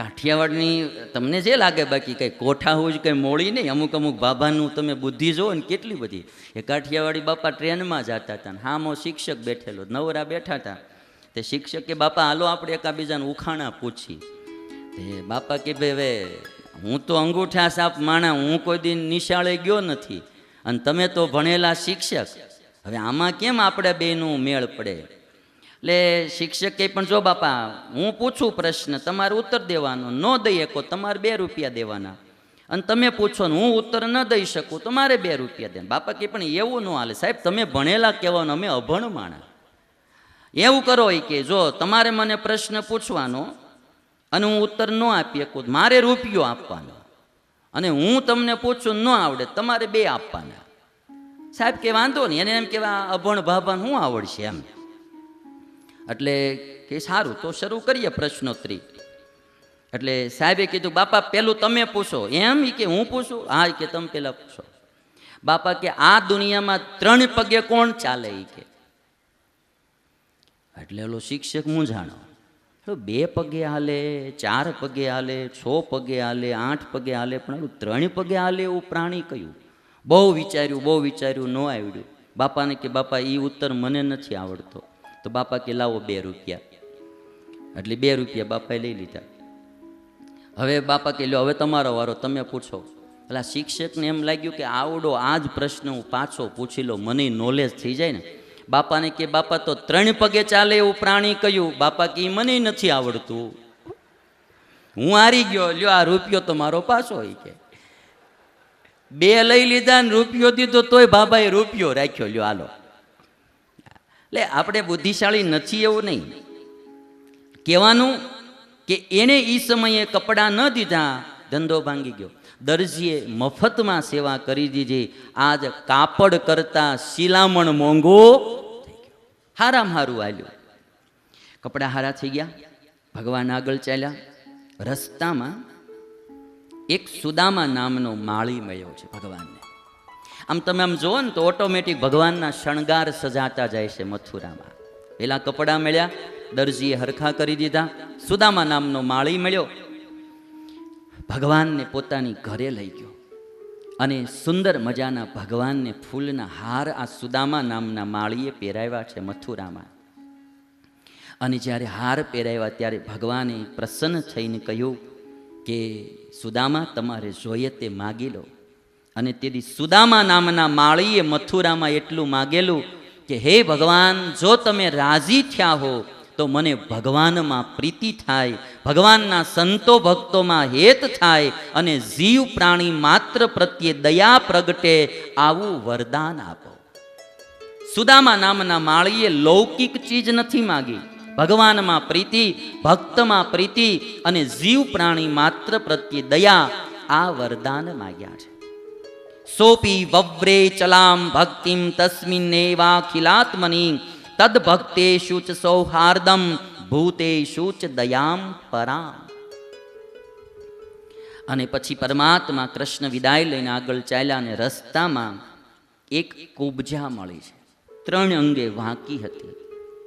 કાઠિયાવાડની, તમને જે લાગે બાકી કંઈ કોઠા હોય કંઈ મોડી નહીં, અમુક અમુક બાબાનું તમે બુદ્ધિ જોવો ને કેટલી બધી. એ કાઠિયાવાડી બાપા ટ્રેનમાં જતા હતા ને હામો શિક્ષક બેઠેલો, નવરા બેઠા હતા. તે શિક્ષકે, બાપા, હાલો આપણે એકાબીજાને ઉખાણા પૂછી. તે બાપા કે, ભાઈ, હવે હું તો અંગૂઠા સાપ માણા, હું કોઈ દિન નિશાળે ગયો નથી. અને તમે તો ભણેલા શિક્ષક. હવે આમાં કેમ આપણે બેનું મેળ પડે? એટલે શિક્ષકે પણ જો બાપા, હું પૂછું પ્રશ્ન, તમારે ઉત્તર દેવાનો, ન દઈ શકો, તમારે બે રૂપિયા દેવાના. અને તમે પૂછો ને, હું ઉત્તર ન દઈ શકું તો મારે બે રૂપિયા દે બાપા કે પણ એવું ન હાલે. સાહેબ, તમે ભણેલા કહેવાનું, અમે અભણ માણા એવું કરો ઈ કે, જો તમારે મને પ્રશ્ન પૂછવાનો અને હું ઉત્તર ન આપી શકું, મારે રૂપિયો આપવાનો. અને હું તમને પૂછું, ન આવડે, તમારે બે આપવાના. સાહેબ, કે વાંધો નહીં. એને એમ કેવા અભણ ભાભાને શું આવડશે એમ. એટલે કે સારું, તો શરૂ કરીએ પ્રશ્નોત્તરી. એટલે સાહેબે કીધું, બાપા, પેલું તમે પૂછો. એમ કે, હું પૂછું? હા કે, તમે પેલા પૂછો. બાપા કે, આ દુનિયામાં ત્રણ પગે કોણ ચાલે? એ કે. એટલે ઓલો શિક્ષક, હું જાણો. બે પગે હાલે, ચાર પગે હાલે, છ પગે હાલે, આઠ પગે હાલે, પણ ત્રણ પગે હાલે એવું પ્રાણી કયું? બહુ વિચાર્યું બહુ વિચાર્યું, ન આવડ્યું. બાપાને કે, બાપા એ ઉત્તર મને નથી આવડતો. તો બાપા કે, લાવો બે રૂપિયા. એટલે બે રૂપિયા બાપાએ લઈ લીધા. હવે બાપા કે, લ્યો, હવે તમારો વારો, તમે પૂછો. એટલે શિક્ષકને એમ લાગ્યું કે, આવડો આ જ પ્રશ્ન હું પાછો પૂછી લો મને નોલેજ થઈ જાય ને. બાપાને કે, બાપા, તો ત્રણ પગે ચાલે એવું પ્રાણી કયું? બાપા કે મને નથી આવડતું. હું હારી ગયો, લ્યો, આ રૂપિયો તો મારો પાછો હોય કે. બે લઈ લીધા ને રૂપિયો દીધો, તોય બાબાએ રૂપિયો રાખ્યો, લ્યો, હાલો. એટલે આપણે બુદ્ધિશાળી નથી એવું નહીં. કહેવાનું કે એણે એ સમયે કપડાં ન દીધા, ધંધો ભાંગી ગયો. દરજીએ મફતમાં સેવા કરી દીધી. આજ કાપડ કરતા શિલામણ મોંઘો હારામ હારું હાલ્યું. કપડાં હારા થઈ ગયા. ભગવાન આગળ ચાલ્યા. રસ્તામાં એક સુદામા નામનો માળી મળ્યો છે ભગવાનને. આમ તમે આમ જુઓ ને તો ઓટોમેટિક ભગવાનના શણગાર સજાતા જાય છે મથુરામાં. પેલા કપડાં મળ્યા, દરજીએ હરખા કરી દીધા, સુદામા નામનો માળી મળ્યો. ભગવાનને પોતાની ઘરે લઈ ગયો. અને સુંદર મજાના ભગવાનને ફૂલના હાર આ સુદામા નામના માળીએ પહેરાવ્યા છે મથુરામાં. અને જ્યારે હાર પહેરાવ્યા ત્યારે ભગવાને પ્રસન્ન થઈને કહ્યું કે, સુદામા, તમારે જોઈએ તે માગી લો. અને તેથી સુદામા નામના માળીએ મથુરામાં એટલું માગેલું કે, હે ભગવાન, જો તમે રાજી થયા હો, તો મને ભગવાનમાં પ્રીતિ થાય, ભગવાનના સંતો ભક્તોમાં હેત થાય અને જીવ પ્રાણી માત્ર પ્રત્યે દયા પ્રગટે આવું વરદાન આપો. સુદામા નામના માળીએ લૌકિક ચીજ નથી માગી. ભગવાનમાં પ્રીતિ, ભક્તમાં પ્રીતિ અને જીવ પ્રાણી માત્ર પ્રત્યે દયા આ વરદાન માગ્યા છે. સોપી વવ્રે ચલામ ભક્તિમ તસ્મિન્નેવાખિલાત્મની તદ ભક્તેષુ ચ સૌહાર્દમ ભૂતેષુ ચ દયામ પરામ અને પછી પરમાત્મા કૃષ્ણ વિદાય લઈને આગળ ચાલ્યા અને રસ્તામાં એક કુબજા મળી છે. ત્રણ અંગે વાંકી હતી.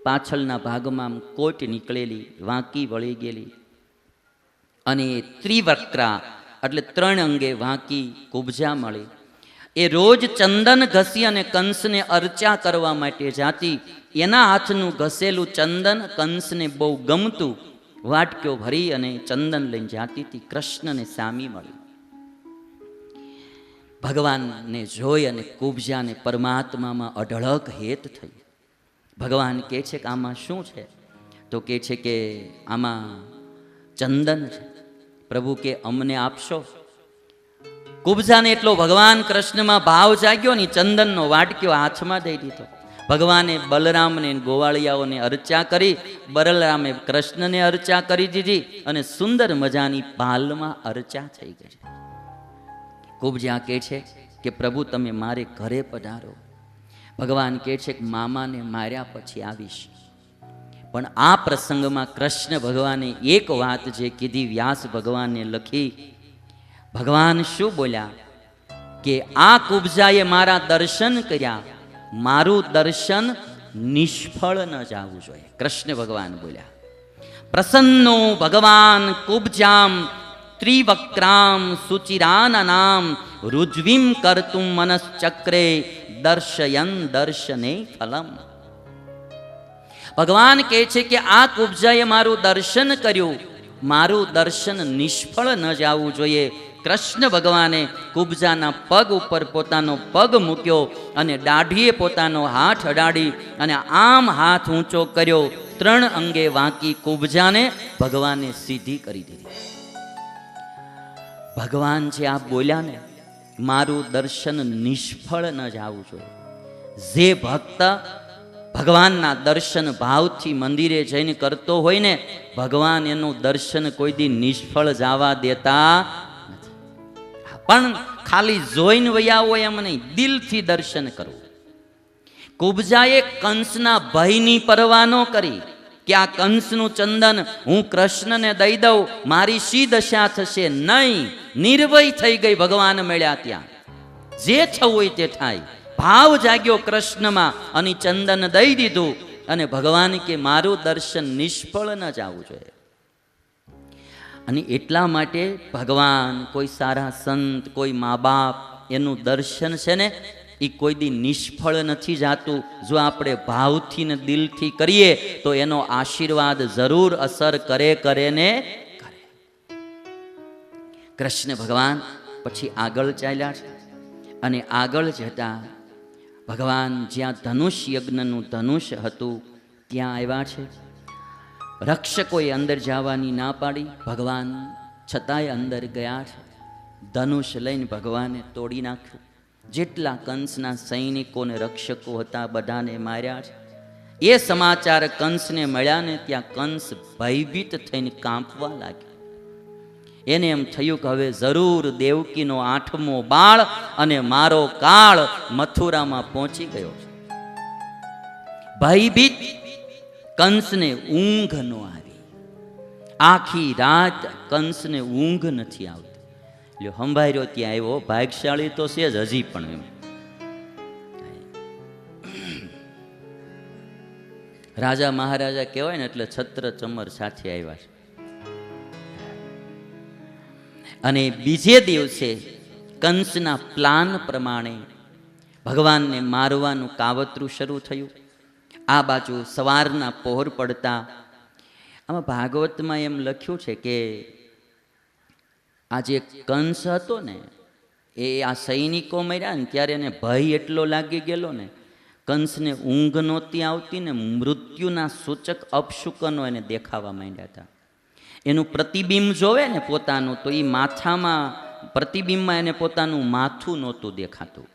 પાછળના ભાગમાં કોટ નીકળેલી, વાંકી વળી ગયેલી. અને ત્રિવક્રા, એટલે ત્રણ અંગે વાંકી કુબજા મળી. એ રોજ ચંદન ઘસી અને કંસને અર્ચા કરવા માટે જાતી. એના હાથનું ઘસેલું ચંદન કંસને બહુ ગમતું. વાટક્યો ભરી અને ચંદન લઈને જાતી હતી. કૃષ્ણને સામી મળી. ભગવાનને જોઈ અને કુબજાને પરમાત્મામાં અઢળક હેત થઈ. ભગવાન કહે છે કે આમાં શું છે? તો કહે છે કે આમાં ચંદન છે. પ્રભુ કે અમને આપશો? કુબજાને એટલો ભગવાન કૃષ્ણમાં ભાવ જાગ્યો ને ચંદનનો વાટક્યો હાથમાં દઈ દીધો. ભગવાને બલરામને ગોવાળિયાઓને અર્ચા કરી, બલરામે કૃષ્ણને અર્ચા કરી દીધી અને સુંદર મજાની પાલમાં અર્ચા થઈ ગઈ. કુબજા કહે છે કે, પ્રભુ, તમે મારે ઘરે પધારો. ભગવાન કહે છે કે, મામાને માર્યા પછી આવીશ. પણ આ પ્રસંગમાં કૃષ્ણ ભગવાને એક વાત જે કીધી, વ્યાસ ભગવાનને લખી ભગવાન શું બોલ્યા? કે આ કુબજાએ મારા દર્શન કર્યા. મારું દર્શન નિષ્ફળ ન જવું જોઈએ. કૃષ્ણ ભગવાન બોલ્યા. પ્રસન્નો ભગવાન કુબજામ ત્રિવક્રામ સુચિરાનનામ રુજ્વીમ કરતું મનશ્ચક્રે દર્શયન દર્શને ફલમ. ભગવાન કહે છે કે આ કુબજાએ મારું દર્શન કર્યું. મારું દર્શન નિષ્ફળ ન જવું જોઈએ. કૃષ્ણ ભગવાને કુબજાના પગ ઉપર પોતાનો પગ મૂક્યો અને દાઢીએ પોતાનો હાથ અડાડી અને આમ હાથ ઊંચો કર્યો. ત્રણ અંગે વાંકી કુબજાને ભગવાને સીધી કરી દીધી. ભગવાન જે આ બોલ્યા ને, મારું દર્શન નિષ્ફળ ન જવું જોઈએ જે ભક્ત ભગવાનના દર્શન ભાવથી મંદિરે જઈને કરતો હોય ને, ભગવાન એનું દર્શન કોઈ દી નિષ્ફળ જવા દેતા પણ ખાલી જોઈને વયા હોય એમ નહીં, દિલથી દર્શન કરવું. કુબજાએ કંસના ભયની પરવા ન કરી કે આ કંસનું ચંદન હું કૃષ્ણને દઈ દઉં, મારી શી દશા થશે નહીં, નિર્ભય થઈ ગઈ ભગવાન મળ્યા ત્યાં. જે થવું હોય તે થાય. ભાવ જાગ્યો કૃષ્ણમાં અને ચંદન દઈ દીધું અને ભગવાન કે મારું દર્શન નિષ્ફળ ન જવું જોઈએ. અને એટલા માટે ભગવાન, કોઈ સારા સંત, કોઈ મા બાપ એનું દર્શન છે ને એ કોઈ દી નિષ્ફળ નથી જાતું. જો આપણે ભાવથી ને દિલથી કરીએ, તો એનો આશીર્વાદ જરૂર અસર કરે કરે ને કરે. કૃષ્ણ ભગવાન પછી આગળ ચાલ્યા છે. અને આગળ જતા ભગવાન જ્યાં ધનુષ યજ્ઞનું ધનુષ હતું, ત્યાં આવ્યા છે. રક્ષકોએ અંદર જવાની ના પાડી, ભગવાન છતાંય અંદર ગયા છે. ધનુષ લઈને ભગવાને તોડી નાખ્યું. જેટલા કંસના સૈનિકોને રક્ષકો હતા, બધાને માર્યા છે. એ સમાચાર કંસને મળ્યા ને ત્યાં કંસ ભયભીત થઈને કાંપવા લાગ્યો. એને એમ થયું કે હવે જરૂર દેવકીનો આઠમો બાળ અને મારો કાળ મથુરામાં પહોંચી ગયો છે. ભયભીત કંસને ઊંઘ ન આવી. આખી રાત કંસને ઊંઘ નથી આવતી. એટલે હંભાર્યો ત્યાં આવ્યો, ભાગશાળી તો છે જ હજી પણ એમ. રાજા મહારાજા કહેવાય ને એટલે છત્ર ચમર સાથે આવ્યા છે. અને બીજે દિવસે કંસના પ્લાન પ્રમાણે ભગવાનને મારવાનું કાવતરું શરૂ થયું. આ બાજુ સવારના પહોર પડતા આમાં ભાગવતમાં એમ લખ્યું છે કે આ જે કંસ હતો ને, એ આ સૈનિકો મર્યા ને ત્યારે એને ભય એટલો લાગી ગયેલો ને, કંસને ઊંઘ નહોતી આવતી ને મૃત્યુના સૂચક અપશુકનો એને દેખાવા માંડ્યા હતા. એનું પ્રતિબિંબ જોવે ને પોતાનું, તો એ માથામાં, પ્રતિબિંબમાં એને પોતાનું માથું નહોતું દેખાતું.